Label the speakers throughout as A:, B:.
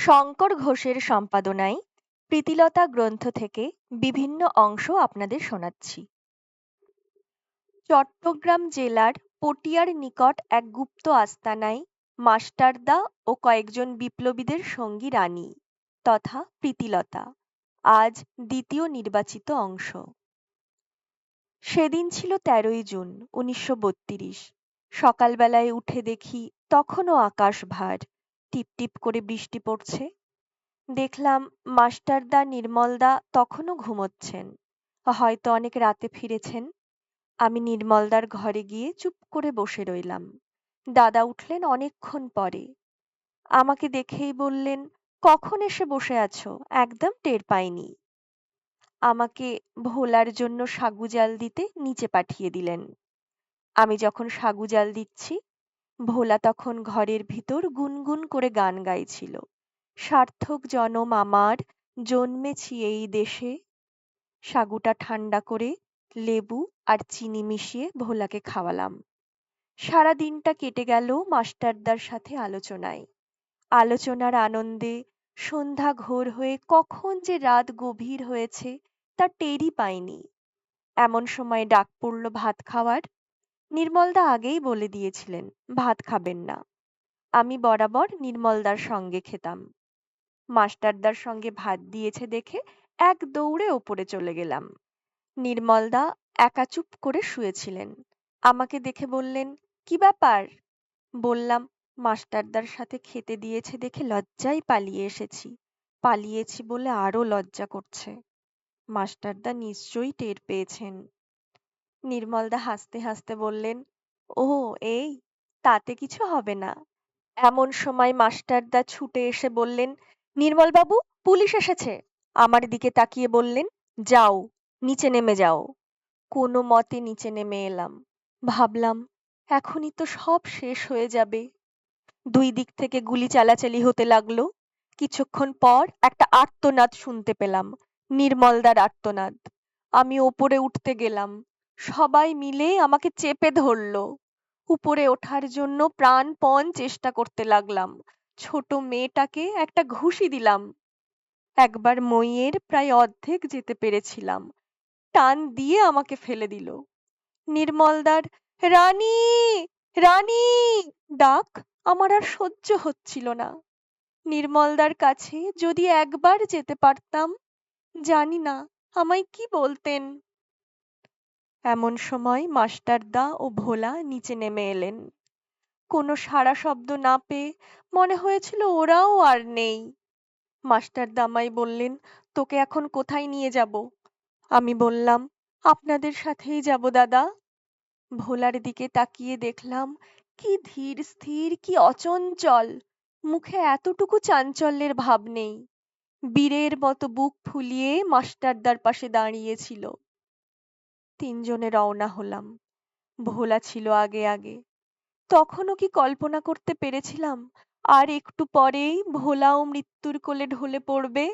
A: শঙ্কর ঘোষের সম্পাদনায় প্রীতিলতা গ্রন্থ থেকে বিভিন্ন অংশ আপনাদের শোনাচ্ছি। চট্টগ্রাম জেলার পটিয়ার নিকট এক গুপ্ত আস্তানায় মাস্টারদা ও কয়েকজন বিপ্লবীদের সঙ্গী রানী তথা প্রীতিলতা, আজ দ্বিতীয় নির্বাচিত অংশ। সেদিন ছিল তেরোই জুন, উনিশশো বত্রিশ। সকালবেলায় উঠে দেখি তখনও আকাশ ভার। টিপ টিপ করে বৃষ্টি পড়ছে। দেখলাম মাস্টারদা নির্মলদা তখনও ঘুমোচ্ছেন। হয়তো অনেক রাতে ফিরেছেন। আমি নির্মলদার ঘরে গিয়ে চুপ করে বসে রইলাম। দাদা উঠলেন অনেকক্ষণ পরে। আমাকে দেখেই বললেন, কখন এসে বসে আছো? একদম টের পাইনি। আমাকে ভোলার জন্য সাগু জাল দিতে নিচে পাঠিয়ে দিলেন। আমি যখন সাগু জাল দিচ্ছি ভোলা তখন ঘরের ভিতর গুনগুন করে গান গাইছিল। সার্থক জনম আমার, জন্মেছি এই দেশে। সাগুটা ঠান্ডা করে লেবু আর চিনি মিশিয়ে ভোলাকে খাওয়ালাম। সারা দিনটা কেটে গেল মাস্টারদার সাথে আলোচনায়। আলোচনার আনন্দে সন্ধ্যা ঘোর হয়ে কখন যে রাত গভীর হয়েছে তা টেরই পাইনি। এমন সময় ডাক পড়ল ভাত খাওয়ার। নির্মলদা আগেই বলে দিয়েছিলেন, ভাত খাবেন না। আমি বরাবর নির্মলদার সঙ্গে খেতাম। মাস্টারদার সঙ্গে ভাত দিয়েছে দেখে এক দৌড়ে ওপরে চলে গেলাম। নির্মলদা একা চুপ করে শুয়েছিলেন। আমাকে দেখে বললেন, কি ব্যাপার? বললাম, মাস্টারদার সাথে খেতে দিয়েছে দেখে লজ্জায় পালিয়ে এসেছি। পালিয়েছি বলে আরও লজ্জা করছে। মাস্টারদা নিশ্চয়ই টের পেয়েছেন। নির্মলদা হাসতে হাসতে বললেন ও এই? তাতে কিছু হবে না। এমন সময় মাস্টারদা ছুটে এসে বললেন, নির্মলবাবু, পুলিশ এসেছে। আমার দিকে তাকিয়ে বললেন, যাও, নিচে নেমে যাও। কোনো মতে নিচে নেমে এলাম। ভাবলাম, এখনই তো সব শেষ হয়ে যাবে। দুই দিক থেকে গুলি চালাচালি হতে লাগল। কিছুক্ষণ পর একটা আর্তনাদ শুনতে পেলাম, নির্মলদার আর্তনাদ। আমি ওপরে উঠতে গেলাম। সবাই মিলে আমাকে চেপে ধরল। উপরে ওঠার জন্য প্রাণপণ চেষ্টা করতে লাগলাম। ছোট মেয়েটাকে একটা ঘুষি দিলাম। একবার মইয়ের প্রায় অর্ধেক যেতে পেরেছিলাম। টান দিয়ে আমাকে ফেলে দিল। নির্মলদার, রানী! রানী! ডাক আমার আর সহ্য হচ্ছিল না। নির্মলদার কাছে যদি একবার যেতে পারতাম, জানি না আমায় কি বলতেন। এমন সময় মাস্টারদা ও ভোলা নিচে নেমে এলেন। কোনো সাড়া শব্দ না পেয়ে মনে হয়েছিল ওরাও আর নেই। মাস্টারদা আমায় বললেন, তোকে এখন কোথায় নিয়ে যাব? আমি বললাম, আপনাদের সাথেই যাব দাদা। ভোলার দিকে তাকিয়ে দেখলাম, কি ধীর স্থির, কি অচঞ্চল! মুখে এতটুকু চাঞ্চল্যের ভাব নেই। বীরের মতো বুক ফুলিয়ে মাস্টারদার পাশে দাঁড়িয়েছিল। তিনজনে রওনা হলাম। ভোলা ছিল আগে আগে। তখনও কি কল্পনা করতে পেরেছিলাম, আর একটু পরেই ভোলাও মৃত্যুর কোলে ঢলে পড়বে?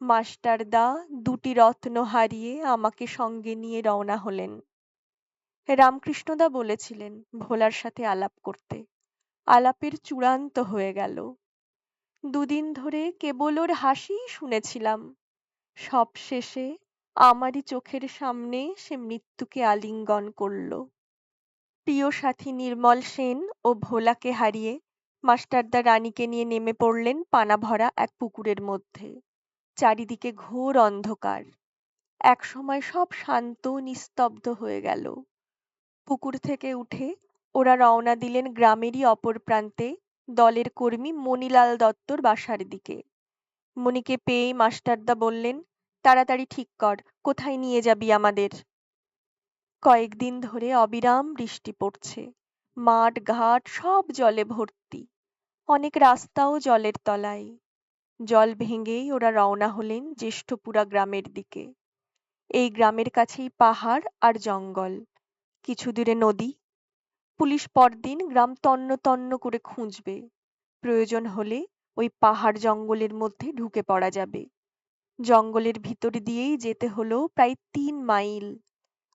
A: মাস্টারদা দুটি রত্ন হারিয়ে আমাকে সঙ্গে নিয়ে রওনা হলেন। রামকৃষ্ণদা বলেছিলেন ভোলার সাথে আলাপ করতে। আলাপের চূড়ান্ত হয়ে গেল। দুদিন ধরে কেবল ওর হাসিই শুনেছিলাম। সব শেষে আমারই চোখের সামনে সে মৃত্যুকে আলিঙ্গন করল। প্রিয় সাথী নির্মল সেন ও ভোলাকে হারিয়ে মাস্টারদা রানীকে নিয়ে নেমে পড়লেন পানা ভরা এক পুকুরের মধ্যে। চারিদিকে ঘোর অন্ধকার। একসময় সব শান্ত, নিস্তব্ধ হয়ে গেল। পুকুর থেকে উঠে ওরা রওনা দিলেন গ্রামেরই অপর প্রান্তে দলের কর্মী মণিলাল দত্তর বাসার দিকে। মণিকে পেয়েই মাস্টারদা বললেন তাড়াতাড়ি ঠিক কর, কোথায় নিয়ে যাবি আমাদের? কয়েকদিন ধরে অবিরাম বৃষ্টি পড়ছে। মাঠ, ঘাট সব জলে ভর্তি। অনেক রাস্তাও জলের তলায়। জল ভেঙেই ওরা রওনা হলেন জ্যেষ্ঠপুরা গ্রামের দিকে। এই গ্রামের কাছেই পাহাড় আর জঙ্গল। কিছু দূরে নদী। পুলিশ পরদিন গ্রাম তন্ন তন্ন করে খুঁজবে। প্রয়োজন হলে ওই পাহাড় জঙ্গলের মধ্যে ঢুকে পড়া যাবে। জঙ্গলের ভিতর দিয়েই যেতে হলো প্রায় তিন মাইল।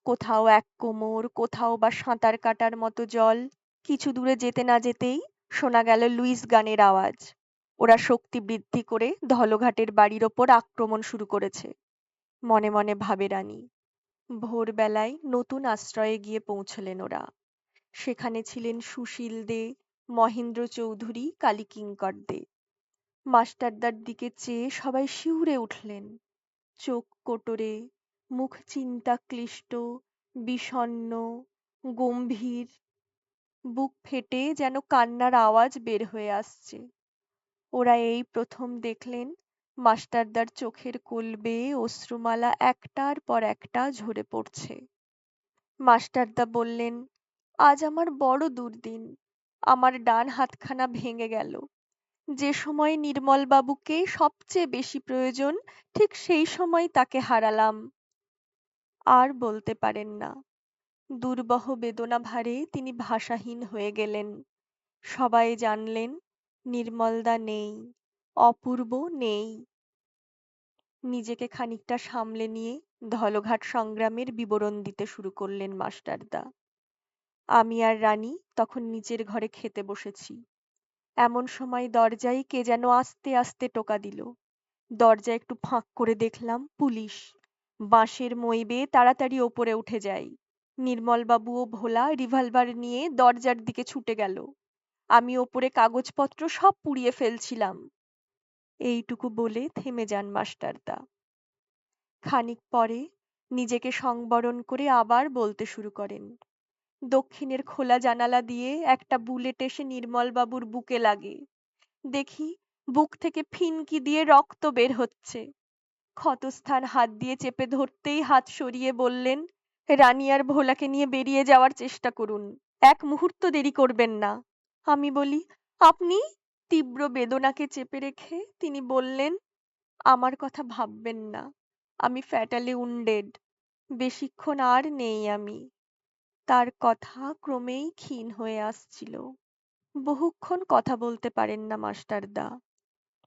A: কোথাও এক কোমর, কোথাও বা সাঁতার কাটার মতো জল। কিছু দূরে যেতে না যেতেই শোনা গেল লুইস গানের আওয়াজ। ওরা শক্তি বৃদ্ধি করে ধলঘাটের বাড়ির ওপর আক্রমণ শুরু করেছে। মনে মনে ভাবে রানী, ভোরবেলায় নতুন আশ্রয়ে গিয়ে পৌঁছলেন ওরা। সেখানে ছিলেন সুশীল দে, মহেন্দ্র চৌধুরী, কালীকিঙ্কর দে। মাস্টারদার দিকে চেয়ে সবাই শিউরে উঠলেন। চোখ কোটরে, মুখ চিন্তাক্লিষ্ট, বিষণ্ণ, গম্ভীর। বুক ফেটে যেন কান্নার আওয়াজ বের হয়ে আসছে। ওরা এই প্রথম দেখলেন মাস্টারদার চোখের কোল অশ্রুমালা একটার পর একটা ঝরে পড়ছে। মাস্টারদা বললেন, আজ আমার বড় দুর্দিন। আমার ডান হাতখানা ভেঙে গেল। যে সময় নির্মলবাবুকে সবচেয়ে বেশি প্রয়োজন, ঠিক সেই সময় তাকে হারালাম। আর বলতে পারেন না। দুর্বহ বেদনা ভারে তিনি ভাষাহীন হয়ে গেলেন। সবাই জানলেন, নির্মলদা নেই, অপূর্ব নেই। নিজেকে খানিকটা সামলে নিয়ে ধলঘাট সংগ্রামের বিবরণ দিতে শুরু করলেন মাস্টারদা। আমি আর রানী তখন নিচের ঘরে খেতে বসেছি। এমন সময় দরজায় কে যেন আস্তে আস্তে টোকা দিল। দরজা একটু ফাঁক করে দেখলাম পুলিশ। বাঁশের মই বেয়ে তাড়াতাড়ি ওপরে উঠে যাই। নির্মলবাবু ও ভোলা রিভলভার নিয়ে দরজার দিকে ছুটে গেল। আমি ওপরে কাগজপত্র সব পুড়িয়ে ফেলছিলাম। এইটুকু বলে থেমে যান মাস্টারদা। খানিক পরে নিজেকে সংবরণ করে আবার বলতে শুরু করেন। দক্ষিণের খোলা জানালা দিয়ে একটা বুলেট এসে নির্মলবাবুর বুকে লাগে। দেখি বুক থেকে ফিনকি দিয়ে রক্ত বের হচ্ছে। ক্ষতস্থান হাত দিয়ে চেপে ধরতেই হাত সরিয়ে বললেন, রানী আর ভোলাকে নিয়ে বেরিয়ে যাওয়ার চেষ্টা করুন। এক মুহূর্ত দেরি করবেন না। আমি বলি, আপনি? তীব্র বেদনাকে চেপে রেখে তিনি বললেন, আমার কথা ভাববেন না। আমি ফ্যাটালি উন্ডেড। বেশিক্ষণ আর নেই আমি। তার কথা ক্রমেই ক্ষীণ হয়ে আসছিল। বহুক্ষণ কথা বলতে পারেন না মাস্টারদা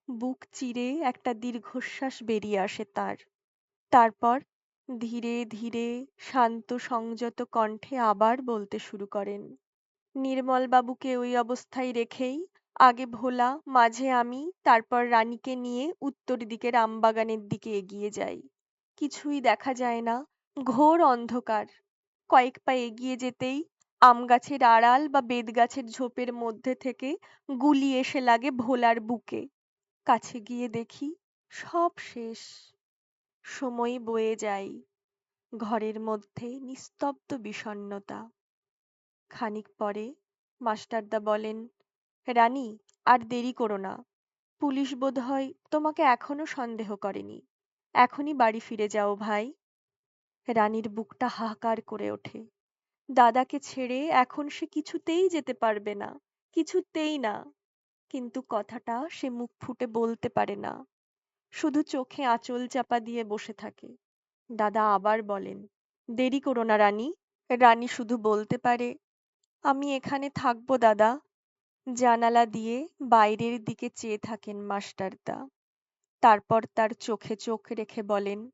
A: বুক চিরে একটা দীর্ঘশ্বাস বেরিয়ে আসে তার। তারপর ধীরে ধীরে শান্ত সংযত কণ্ঠে আবার বলতে শুরু করেন, নির্মলবাবুকে ওই অবস্থায় রেখেই আগে ভোলা, মাঝে আমি, তারপর রানীকে নিয়ে উত্তর দিকের আমবাগানের দিকে এগিয়ে যাই। কিছুই দেখা যায় না, ঘোর অন্ধকার। কয়েক পা এগিয়ে যেতেই আম গাছের আড়াল বা বেত গাছের ঝোপের মধ্যে থেকে গুলি এসে লাগে ভোলার বুকে। কাছে গিয়ে দেখি সব শেষ। সময় বয়ে যায়। ঘরের মধ্যে নিস্তব্ধ বিষণ্ণতা। খানিক পরে মাস্টারদা বলেন, রানী, আর দেরি করো না। পুলিশ বোধহয় তোমাকে এখনও সন্দেহ করেনি। এখনই বাড়ি ফিরে যাও ভাই। রানীর বুকটা হাহাকার করে ওঠে। দাদাকে ছেড়ে এখন সে কিছুতেই যেতে পারবে না, কিছুতেই না। কিন্তু কথাটা সে মুখ ফুটে বলতে পারে না। শুধু চোখে আঁচল চাপা দিয়ে বসে থাকে। দাদা আবার বলেন, দেরি করো না রানী রানী শুধু বলতে পারে, আমি এখানে থাকব দাদা। জানালা দিয়ে বাইরের দিকে চেয়ে থাকেন মাস্টারদা। তারপর তার চোখে চোখ রেখে বলেন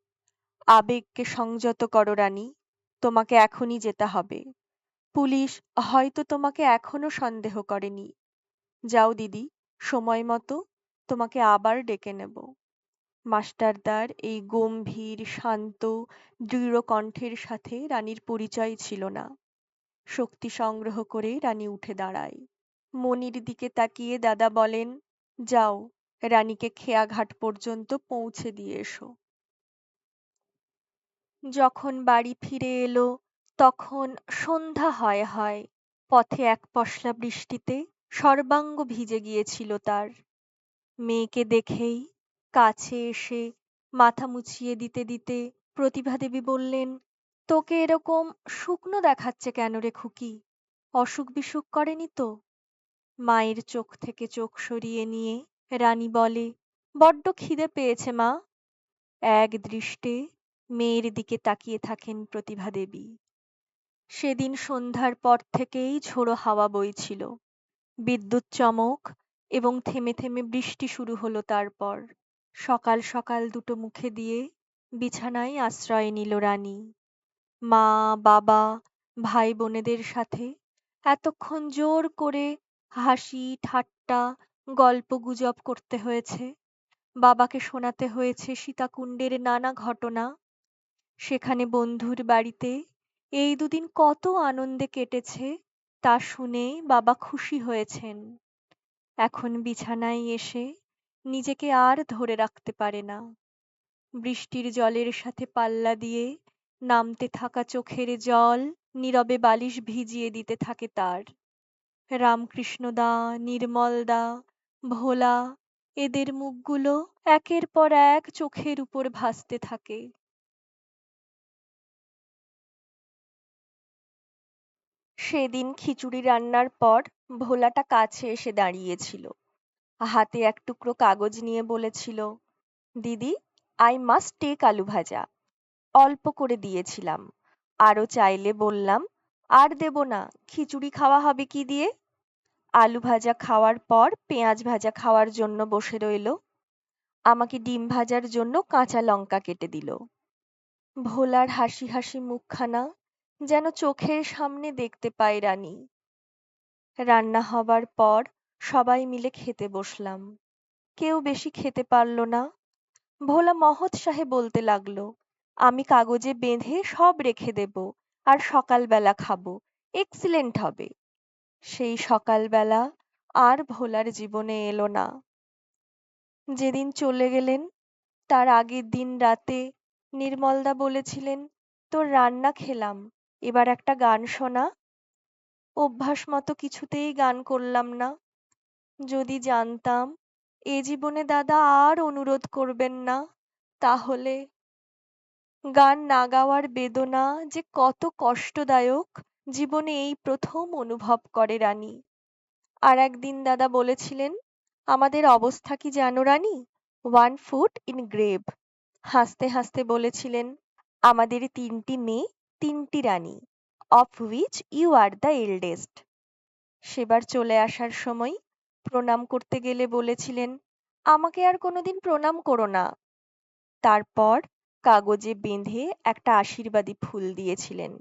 A: আবেগকে সংযত করো, রানী। তোমাকে এখনই যেতে হবে। পুলিশ হয়তো তোমাকে এখনও সন্দেহ করেনি। যাও দিদি, সময় মতো তোমাকে আবার ডেকে নেব। মাস্টারদার এই গম্ভীর, শান্ত, দৃঢ় কণ্ঠের সাথে রানীর পরিচয় ছিল না। শক্তি সংগ্রহ করে রানী উঠে দাঁড়ায়। মনির দিকে তাকিয়ে দাদা বলেন, যাও, রানীকে খেয়াঘাট পর্যন্ত পৌঁছে দিয়ে এসো। যখন বাড়ি ফিরে এলো, তখন সন্ধ্যা হয় হয়, পথে এক পশলা বৃষ্টিতে সর্বাঙ্গ ভিজে গিয়েছিল তার। মেয়েকে দেখেই কাছে এসে মাথা মুছিয়ে দিতে দিতে প্রতিভা দেবী বললেন, তোকে এরকম শুকনো দেখাচ্ছে কেন রে খুকি? অসুখ বিসুখ করেনি তো? মায়ের চোখ থেকে চোখ সরিয়ে নিয়ে রানী বলে, বড্ড খিদে পেয়েছে মা। এক দৃষ্টে মেয়ের দিকে তাকিয়ে থাকেন প্রতিভা দেবী। সেদিন সন্ধ্যার পর থেকেই ঝোড়ো হাওয়া বইছিল। বিদ্যুৎ চমক এবং থেমে থেমে বৃষ্টি শুরু হলো তারপর। সকাল সকাল দুটো মুখে দিয়ে বিছানায় আশ্রয় নিল রানী। মা, বাবা, ভাই বোনেদের সাথে এতক্ষণ জোর করে হাসি, ঠাট্টা, গল্প গুজব করতে হয়েছে। বাবাকে শোনাতে হয়েছে সীতাকুণ্ডের নানা ঘটনা। সেখানে বন্ধুর বাড়িতে এই দুদিন কত আনন্দে কেটেছে তা শুনে বাবা খুশি হয়েছেন। এখন বিছানায় এসে নিজেকে আর ধরে রাখতে পারে না। বৃষ্টির জলের সাথে পাল্লা দিয়ে নামতে থাকা চোখের জল নীরবে বালিশ ভিজিয়ে দিতে থাকে তার। রামকৃষ্ণদা নির্মলদা ভোলা এদের মুখগুলো একের পর এক চোখের উপর ভাসতে থাকে। সেদিন খিচুড়ি রান্নার পর ভোলাটা কাছে এসে দাঁড়িয়েছিল। হাতে এক টুকরো কাগজ নিয়ে বলেছিল, দিদি, আই মাস্ট টেক আলু ভাজা। অল্প করে দিয়েছিলাম। আরও চাইলে বললাম, আর দেব না, খিচুড়ি খাওয়া হবে কি দিয়ে? আলু ভাজা খাওয়ার পর পেঁয়াজ ভাজা খাওয়ার জন্য বসে রইল। আমাকে ডিম ভাজার জন্য কাঁচা লঙ্কা কেটে দিল। ভোলার হাসি হাসি মুখখানা যেন চোখের সামনে দেখতে পাই রানী। রান্না হবার পর সবাই মিলে খেতে বসলাম। কেউ বেশি খেতে পারল না। ভোলা মহৎ সাহে বলতে লাগল, আমি কাগজে বেঁধে সব রেখে দেব আর সকালবেলা খাব। এক্সিলেন্ট হবে। সেই সকালবেলা আর ভোলার জীবনে এলো না। যেদিন চলে গেলেন, তার আগের দিন রাতে নির্মলদা বলেছিলেন, তোর রান্না খেলাম এবার একটা গান শোনা। অভ্যাস মতো কিছুতেই গান করলাম না। যদি জানতাম, এ জীবনে দাদা আর অনুরোধ করবেন না। তাহলে গান না গাওয়ার বেদনা যে কত কষ্টদায়ক, জীবনে এই প্রথম অনুভব করে রানী। আর একদিন দাদা বলেছিলেন, আমাদের অবস্থা কি জানো রানী? ওয়ান ফুট ইন গ্রেভ হাসতে হাসতে বলেছিলেন, আমাদের তিনটি মেয়ে তিনটি রানী of which you are the eldest সেবার চলে আসার সময় প্রণাম করতে গেলে বলেছিলেন, আমাকে আর কোনোদিন প্রণাম করো না। তারপর কাগজে বেঁধে একটা আশীর্বাদী ফুল দিয়েছিলেন।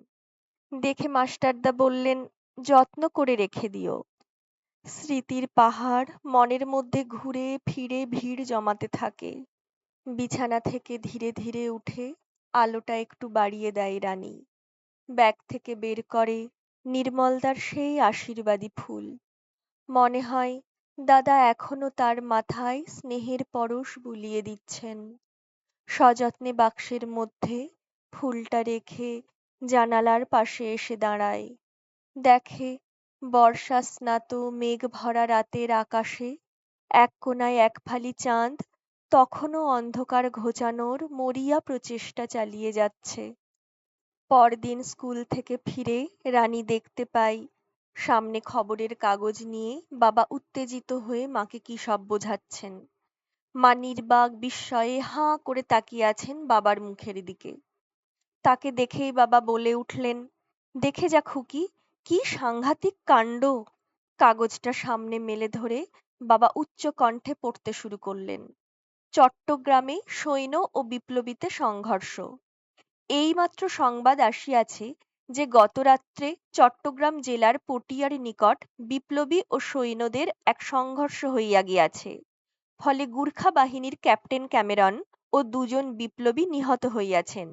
A: দেখে মাস্টারদা বললেন, যত্ন করে রেখে দিও। স্মৃতির পাহাড় মনের মধ্যে ঘুরে ফিরে ভিড় জমাতে থাকে। বিছানা থেকে ধীরে ধীরে উঠে আলোটা একটু বাড়িয়ে দেয় রানী। ব্যাগ থেকে বের করে নির্মলদার সেই আশীর্বাদী ফুল। মনে হয় দাদা এখনও তার মাথায় স্নেহের পরশ বুলিয়ে দিচ্ছেন। সযত্নে বাক্সের মধ্যে ফুলটা রেখে জানালার পাশে এসে দাঁড়ায়। দেখে বর্ষা স্নাত মেঘ ভরা রাতের আকাশে এক কোনায় এক ফালি চাঁদ তখনও অন্ধকার ঘোচানোর মরিয়া প্রচেষ্টা চালিয়ে যাচ্ছে। পরদিন স্কুল থেকে ফিরে রানী দেখতে পাই, সামনে খবরের কাগজ নিয়ে বাবা উত্তেজিত হয়ে মাকে কি সব বোঝাচ্ছেন। মা নির্বাক বিস্ময়ে হাঁ করে তাকিয়ে আছেন বাবার মুখের দিকে। তাকে দেখেই বাবা বলে উঠলেন, দেখে যা খুকি, কি সাংঘাতিক কাণ্ড। কাগজটা সামনে মেলে ধরে বাবা উচ্চ কণ্ঠে পড়তে শুরু করলেন। চট্টগ্রামে সৈন্য ও বিপ্লবীতে সংঘর্ষ। এইমাত্র সংবাদ আসিয়াছে যে গতরাত্রে চট্টগ্রাম জেলার পটিয়ার নিকট বিপ্লবী ও সৈন্যদের এক সংঘর্ষ হইয়া গিয়াছে। ফলে গুর্খা বাহিনীর ক্যাপ্টেন ক্যামেরন ও দুজন বিপ্লবী নিহত হইয়াছেন।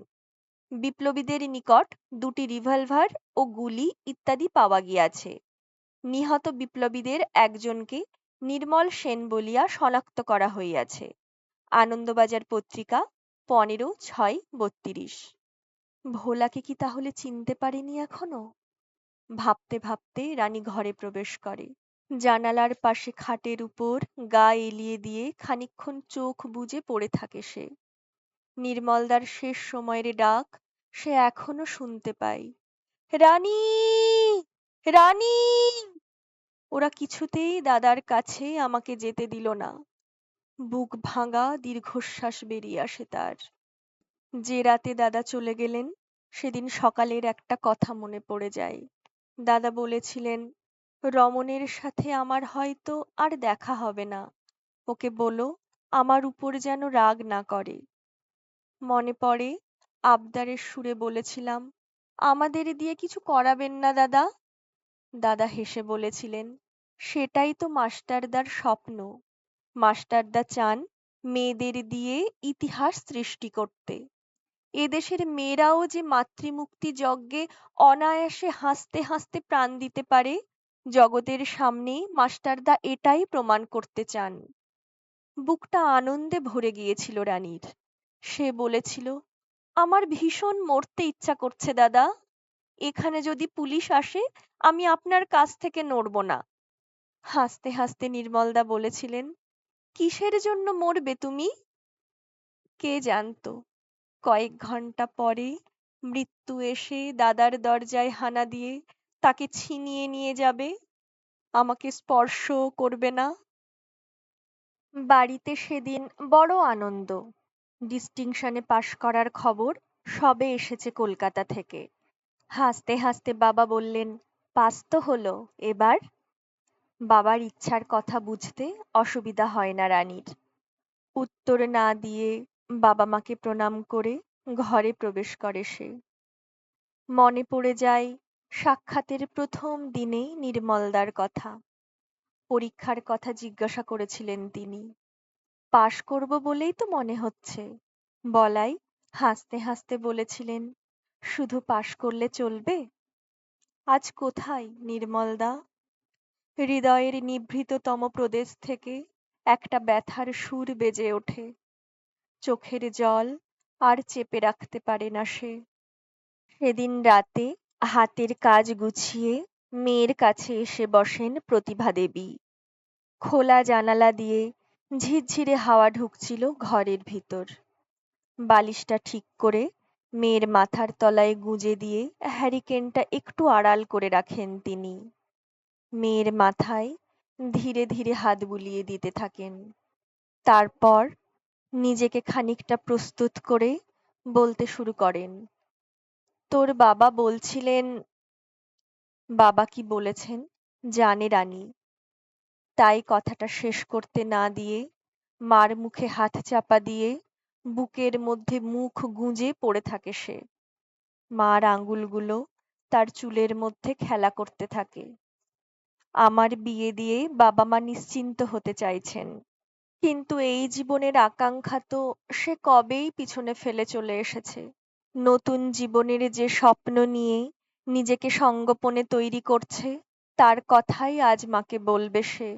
A: বিপ্লবীদের নিকট দুটি রিভলভার ও গুলি ইত্যাদি পাওয়া গিয়াছে। নিহত বিপ্লবীদের একজনকে নির্মল সেন বলিয়া শনাক্ত করা হইয়াছে। আনন্দবাজার পত্রিকা, পনেরো, ছয়, বত্রিশ। ভোলাকে কি তাহলে চিনতে পারেনি এখনও? ভাবতে ভাবতে রানী ঘরে প্রবেশ করে। জানালার পাশে খাটের উপর গা এলিয়ে দিয়ে খানিকক্ষণ চোখ বুজে পড়ে থাকে সে। নির্মলদার শেষ সময়ের ডাক সে এখনও শুনতে পায়। রানী! রানী! ওরা কিছুতেই দাদার কাছে আমাকে যেতে দিল না। বুক ভাঙা দীর্ঘশ্বাস বেরিয়ে আসে তার। যে রাতে দাদা চলে গেলেন, সেদিন সকালের একটা কথা মনে পড়ে যায়। দাদা বলেছিলেন রমনের সাথে আমার হয়তো আর দেখা হবে না। ওকে বলো, আমার উপর যেন রাগ না করে। মনে পড়ে, আবদারের সুরে বলেছিলাম, আমাদের দিয়ে কিছু করাবেন না দাদা? দাদা হেসে বলেছিলেন, সেটাই তো মাস্টারদার স্বপ্ন। মাস্টারদা চান মেয়েদের দিয়ে ইতিহাস সৃষ্টি করতে। এদেশের মেয়েরাও যে মাতৃমুক্তি যজ্ঞে অনায়াসে হাসতে হাসতে প্রাণ দিতে পারে, জগতের সামনে মাস্টারদা এটাই প্রমাণ করতে চান। বুকটা আনন্দে ভরে গিয়েছিল রানীর। সে বলেছিল, আমার ভীষণ মরতে ইচ্ছা করছে দাদা। এখানে যদি পুলিশ আসে, আমি আপনার কাছ থেকে নড়ব না। হাসতে হাসতে নির্মলদা বলেছিলেন কিসের জন্য মরবে তুমি? কে জানতো? কয়েক ঘণ্টা পরে মৃত্যু এসে দাদার দরজায় হানা দিয়ে তাকে ছিনিয়ে নিয়ে যাবে। আমাকে স্পর্শ করবে না। বাড়িতে সেদিন বড় আনন্দ। ডিস্টিংশনে পাশ করার খবর সবে এসেছে কলকাতা থেকে। হাসতে হাসতে বাবা বললেন, পাস তো হলো, এবার বাবার ইচ্ছার কথা বুঝতে অসুবিধা হয় না রানীর। উত্তর না দিয়ে বাবা মাকে প্রণাম করে ঘরে প্রবেশ করে সে। মনে পড়ে যায় সাক্ষাতের প্রথম দিনে নির্মলদার কথা। পরীক্ষার কথা জিজ্ঞাসা করেছিলেন তিনি। পাশ করব বলেই তো মনে হচ্ছে। বলাই হাসতে হাসতে বলেছিলেন। শুধু পাশ করলে চলবে? আজ কোথায় নির্মলদা? হৃদয়ের নিভৃততম প্রদেশ থেকে একটা ব্যথার সুর বেজে ওঠে। চোখের জল আর চেপে রাখতে পারে না সে। সেদিন রাতে হাতের কাজ গুছিয়ে মেয়ের কাছে এসে বসেন প্রতিভা দেবী। খোলা জানালা দিয়ে ঝিরঝিরে হাওয়া ঢুকছিল ঘরের ভিতর। বালিশটা ঠিক করে মেয়ের মাথার তলায় গুঁজে দিয়ে হ্যারিকেনটা একটু আড়াল করে রাখেন তিনি। মেয়ের মাথায় ধীরে ধীরে হাত বুলিয়ে দিতে থাকেন। তারপর নিজেকে খানিকটা প্রস্তুত করে বলতে শুরু করেন, তোর বাবা বলছিলেন, বাবা কি বলেছেন জানে রানী। তাই কথাটা শেষ করতে না দিয়ে মার মুখে হাত চাপা দিয়ে বুকের মধ্যে মুখ গুঁজে পড়ে থাকে সে। মার আঙ্গুলগুলো তার চুলের মধ্যে খেলা করতে থাকে। আমার বিয়ে দিয়ে বাবা মা নিশ্চিন্ত হতে চাইছেন। কিন্তু এই জীবনের আকাঙ্ক্ষা তো সে কবেই পিছনে ফেলে চলে এসেছে। নতুন জীবনের যে স্বপ্ন নিয়ে নিজেকে সঙ্গোপনে তৈরি করছে, তার কথাই আজ মাকে বলবে সে।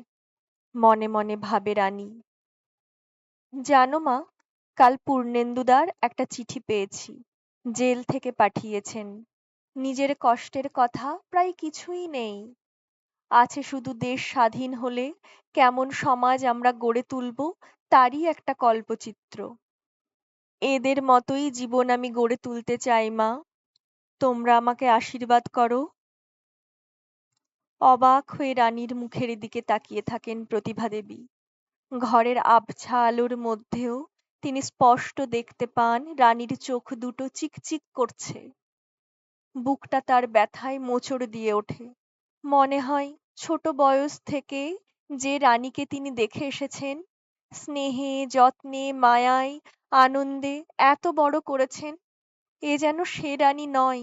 A: মনে মনে ভাবে রানী। জানো মা, কাল পূর্ণেন্দুদার একটা চিঠি পেয়েছি। জেল থেকে পাঠিয়েছেন। নিজের কষ্টের কথা প্রায় কিছুই নেই। আছে শুধু দেশ স্বাধীন হলে কেমন সমাজ আমরা গড়ে তুলব, তারই একটা কল্পচিত্র। এদের মতোই জীবন আমি গড়ে তুলতে চাই, মা। তোমরা আমাকে আশীর্বাদ করো। অবাক হয়ে রানীর মুখের দিকে তাকিয়ে থাকেন প্রতিভা দেবী। ঘরের আবছা আলোর মধ্যেও তিনি স্পষ্ট দেখতে পান রানীর চোখ দুটো চিকচিক করছে। বুকটা তার ব্যথায় মোচড় দিয়ে ওঠে। মনে হয় ছোট বয়স থেকে যে রানীকে তিনি দেখে এসেছেন, স্নেহে, যত্নে, মায়ায়, আনন্দে এত বড় করেছেন, এ যেন সে রানী নয়।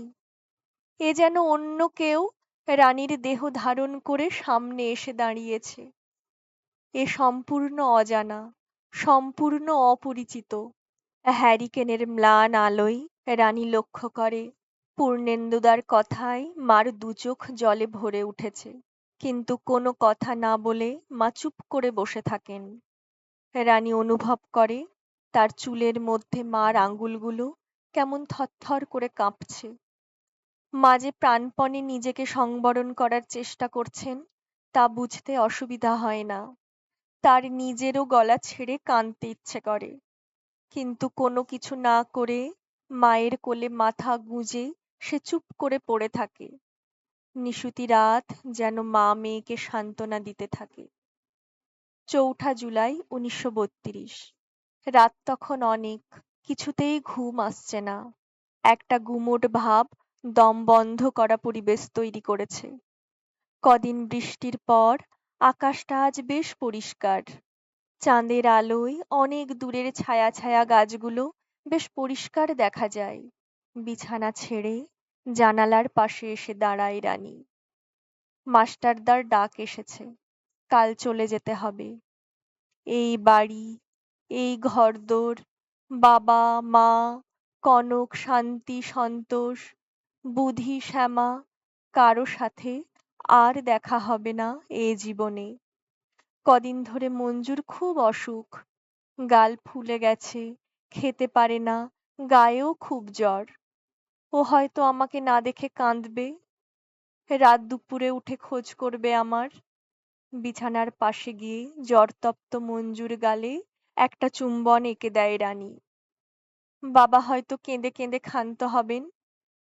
A: এ যেন অন্য কেউ রানীর দেহ ধারণ করে সামনে এসে দাঁড়িয়েছে। এ সম্পূর্ণ অজানা, সম্পূর্ণ অপরিচিত। হ্যারিকেনের ম্লান আলোয় রানী লক্ষ্য করে, পূর্ণেন্দুদার কথায় মার দুচোখ জলে ভরে উঠেছে। কিন্তু কোনো কথা না বলে মা চুপ করে বসে থাকেন। রানী অনুভব করে, তার চুলের মধ্যে মার আঙ্গুলগুলো কেমন থরথর করে কাঁপছে। মা যে প্রাণপণে নিজেকে সংবরণ করার চেষ্টা করছেন, তা বুঝতে অসুবিধা হয় না। তার নিজেরও গলা ছেড়ে কাঁদতে ইচ্ছে করে। কিন্তু কোনো কিছু না করে মায়ের কোলে মাথা গুঁজে সে চুপ করে পড়ে থাকে। নিশুতি রাত যেন মা মেয়েকে সান্ত্বনা দিতে থাকে। চৌঠা জুলাই উনিশশো বত্রিশ। রাত তখন অনেক, কিছুতেই ঘুম আসছে না। একটা গুমোট ভাব দম বন্ধ করা পরিবেশ তৈরি করেছে। কদিন বৃষ্টির পর আকাশটা আজ বেশ পরিষ্কার। চাঁদের আলোয় অনেক দূরের ছায়া ছায়া গাছগুলো বেশ পরিষ্কার দেখা যায়। বিছানা ছেড়ে জানালার পাশে এসে দাঁড়ায় রানী। মাস্টারদার ডাক এসেছে, কাল চলে যেতে হবে। এই বাড়ি, এই ঘরদোর, বাবা, মা, কনক, শান্তি, সন্তোষ, বুধি, শ্যামা, কারও সাথে আর দেখা হবে না এ জীবনে। কদিন ধরে মঞ্জুর খুব অসুখ, গাল ফুলে গেছে, খেতে পারে না, গায়েও খুব জ্বর। ও হয়তো আমাকে না দেখে কাঁদবে। রাত দুপুরে উঠে খোঁজ করবে আমার। বিছানার পাশে গিয়ে জ্বরতপ্ত মঞ্জুর গালে একটা চুম্বন এঁকে দেয় রানী। বাবা হয়তো কেঁদে কেঁদে ক্ষান্ত হবেন,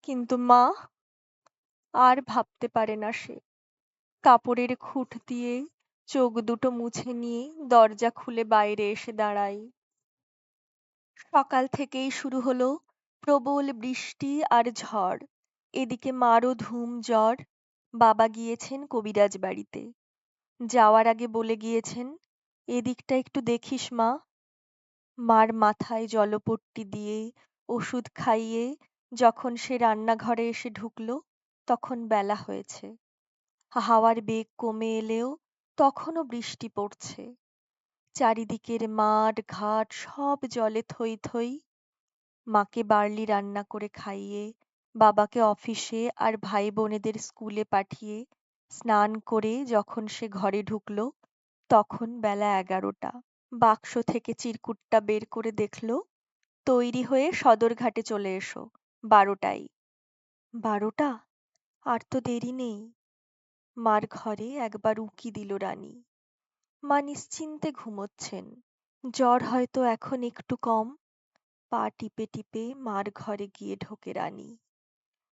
A: কিন্তু মা আর ভাবতে পারে না সে। কাপড়ের খুঁট দিয়ে চোখ দুটো মুছে নিয়ে দরজা খুলে বাইরে এসে দাঁড়াই সকাল থেকেই শুরু হলো প্রবল বৃষ্টি আর ঝড়। এদিকে মারও ধুম জ্বর। বাবা গিয়েছেন কবিরাজ বাড়িতে। যাওয়ার আগে বলে গিয়েছেন, এদিকটা একটু দেখিস মা। মার মাথায় জলপট্টি দিয়ে ওষুধ খাইয়ে যখন সে রান্নাঘরে এসে ঢুকল, তখন বেলা হয়েছে। হাওয়ার বেগ কমে এলেও তখনও বৃষ্টি পড়ছে। চারিদিকের মাঠ ঘাট সব জলে থই থই মাকে বার্লি রান্না করে খাইয়ে, বাবাকে অফিসে আর ভাই বোনেদের স্কুলে পাঠিয়ে স্নান করে যখন সে ঘরে ঢুকল, তখন বেলা এগারোটা। বাক্স থেকে চিরকুটটা বের করে দেখল, তৈরি হয়ে সদরঘাটে চলে এসো, বারোটায়। বারোটা? আর তো দেরি নেই। মার ঘরে একবার উকি দিল রানী। মা নিশ্চিন্তে ঘুমোচ্ছেন। জ্বর হয়তো এখন একটু কম পা টিপে টিপে মার ঘরে গিয়ে ঢোকে রানী।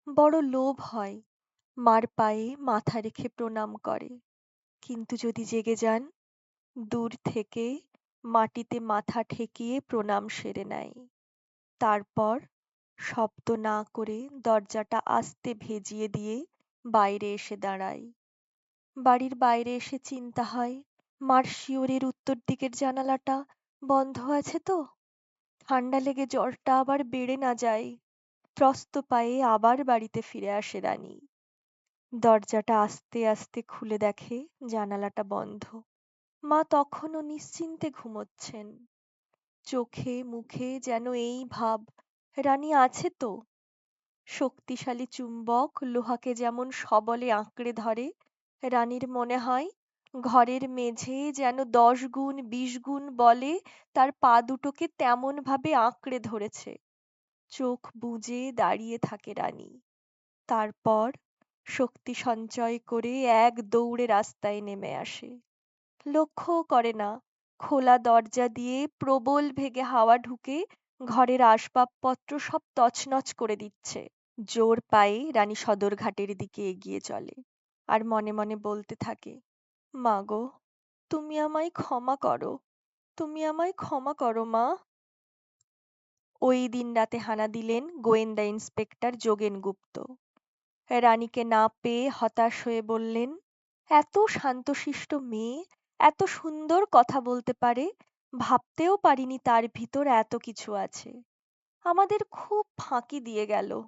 A: বড় লোভ হয়, মার পায়ে মাথা রেখে প্রণাম করে। কিন্তু যদি জেগে যান, দূর থেকে মাটিতে মাথা ঠেকিয়ে প্রণাম সেরে নেয়। তারপর শব্দ না করে দরজাটা আস্তে ভেজিয়ে দিয়ে বাইরে এসে দাঁড়ায়। বাড়ির বাইরে এসে চিন্তা হয়, মার শিওরের উত্তর দিকের জানালাটা বন্ধ আছে তো? ঠান্ডা লেগে জ্বরটা আবার বেড়ে না যায়, ত্রস্ত পায়ে আবার বাড়িতে ফিরে আসে রানী। দরজাটা আস্তে আস্তে খুলে দেখে জানালাটা বন্ধ। মা তখনও নিশ্চিন্তে ঘুমোচ্ছেন। চোখে মুখে যেন এই ভাব, রানী আছে তো? শক্তিশালী চুম্বক লোহাকে যেমন সবলে আঁকড়ে ধরে, রানীর মনে হয় ঘরের মেঝে যেন দশ গুণ, বিশ গুণ বলে তার পা দুটোকে তেমন ভাবে আঁকড়ে ধরেছে। চোখ বুজে দাঁড়িয়ে থাকে রানী। তারপর শক্তি সঞ্চয় করে এক দৌড়ে রাস্তায় নেমে আসে। লক্ষ্য করে না, খোলা দরজা দিয়ে প্রবল ভেগে হাওয়া ঢুকে ঘরের আসবাবপত্র সব তছনছ করে দিচ্ছে। জোর পায়ে রানী সদরঘাটের দিকে এগিয়ে চলে আর মনে মনে বলতে থাকে মা গো, তুমি আমায় ক্ষমা করো, তুমি আমায় ক্ষমা করো, মা। ওই দিন রাতে হানা দিলেন গোয়েন্দা ইন্সপেক্টর যোগেন গুপ্ত। রানীকে না পেয়ে হতাশ হয়ে বললেন, এত শান্তশিষ্ট মেয়ে, এত সুন্দর কথা বলতে পারে, ভাবতেও পারিনি তার ভিতর এত কিছু আছে। আমাদের খুব ফাঁকি দিয়ে গেল।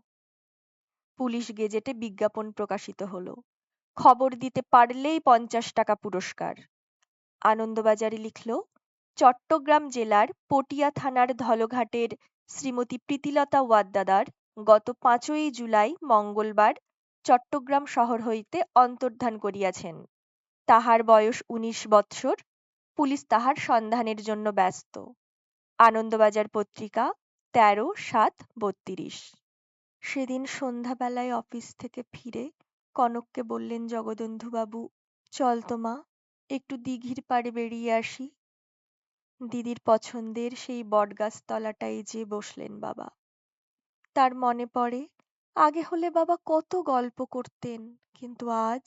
A: পুলিশ গেজেটে বিজ্ঞাপন প্রকাশিত হলো। খবর দিতে পারলেই পঞ্চাশ টাকা পুরস্কার। আনন্দবাজারে লিখল, চট্টগ্রাম জেলার পটিয়া থানার ধলঘাটের শ্রীমতী প্রীতিলতা ওয়াদ্দাদার গত পাঁচই জুলাই মঙ্গলবার চট্টগ্রাম শহর হইতে অন্তর্ধান করিয়াছেন। তাহার বয়স উনিশ বৎসর, পুলিশ তাহার সন্ধানের জন্য ব্যস্ত। আনন্দবাজার পত্রিকা, তেরো সাত বত্রিশ। সেদিন সন্ধ্যাবেলায় অফিস থেকে ফিরে কনককে বললেন জগবন্ধুবাবু চল তো মা, একটু দিঘির পাড়ে বেরিয়ে আসি। দিদির পছন্দের সেই বটগাছ তলাটায় যে বসলেন বাবা। তার মনে পড়ে, আগে হলে বাবা কত গল্প করতেন, কিন্তু আজ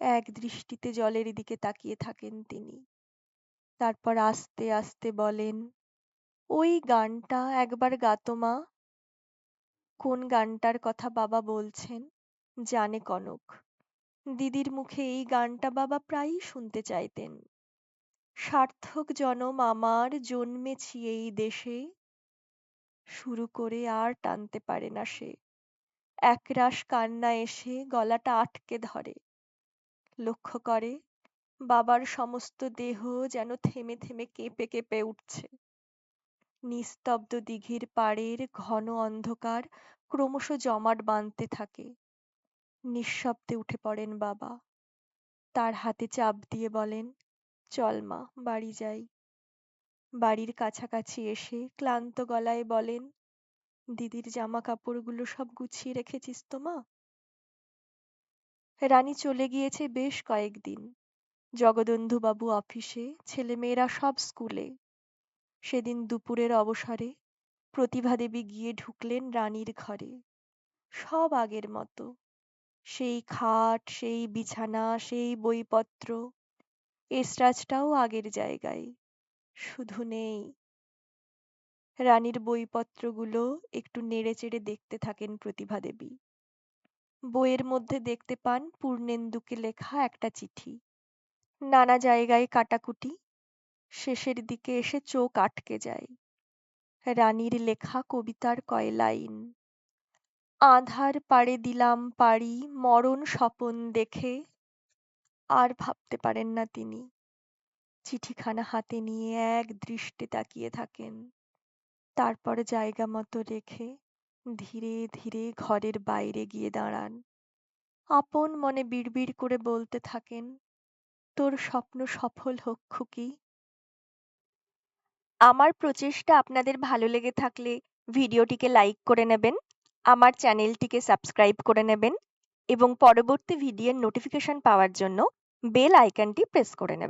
A: এক দৃষ্টিতে জলের দিকে তাকিয়ে থাকেন তিনি। তারপর আস্তে আস্তে বলেন, ওই গানটা একবার গাতো মা। কোন গানটার কথা বাবা বলছেন? জানে কনক। দিদির মুখে এই গানটা বাবা প্রায়ই শুনতে চাইতেন। সার্থক জনম আমার জন্মেছি এই দেশে। শুরু করে আর টানতে পারে না সে। একরাশ কান্না এসে গলাটা আটকে ধরে। লক্ষ্য করে, বাবার সমস্ত দেহ যেন থেমে থেমে কেঁপে কেঁপে উঠছে। নিস্তব্ধ দিঘির পাড়ের ঘন অন্ধকার ক্রমশ জমাট বাঁধতে থাকে। নিঃশব্দে উঠে পড়েন বাবা। তার হাতে চাপ দিয়ে বলেন, চল মা, বাড়ি যাই। বাড়ির কাছাকাছি এসে ক্লান্ত গলায় বলেন, দিদির জামা কাপড়গুলো সব গুছিয়ে রেখেছিস তো মা? রানী চলে গিয়েছে বেশ কয়েকদিন। জগদন্ধুবাবু অফিসে, ছেলেমেয়েরা সব স্কুলে। সেদিন দুপুরের অবসরে প্রতিভা দেবী গিয়ে ঢুকলেন রানীর ঘরে। সব আগের মতো। সেই খাট, সেই বিছানা, সেই বইপত্র এসরাজটাও আগের জায়গায়, শুধু নেই। রানীর বইপত্রগুলো একটু নেড়েচেড়ে দেখতে থাকেন প্রতিভা দেবী। বইয়ের মধ্যে দেখতে পান পূর্ণেন্দুকে লেখা একটা চিঠি। নানা জায়গায় কাটাকুটি, শেষের দিকে এসে চোখ আটকে যায়। রানীর লেখা কবিতার কয় লাইন। আধার পাড়ে দিলাম পাড়ি, মরণ স্বপন দেখে আর ভাবতে পারেন না তিনি। চিঠিখানা হাতে নিয়ে এক দৃষ্টে তাকিয়ে থাকেন। তারপর জায়গা মতো রেখে ধীরে ধীরে ঘরের বাইরে গিয়ে দাঁড়ান। আপন মনে বিড়বিড় করে বলতে থাকেন, তোর স্বপ্ন সফল হোক খুকি। আমার প্রচেষ্টা আপনাদের ভালো লেগে থাকলে ভিডিওটিকে লাইক করে নেবেন। আমার চ্যানেলটিকে সাবস্ক্রাইব করে নেবেন এবং পরবর্তী ভিডিওর নোটিফিকেশন পাওয়ার জন্য বেল আইকনটি প্রেস করে নেবেন।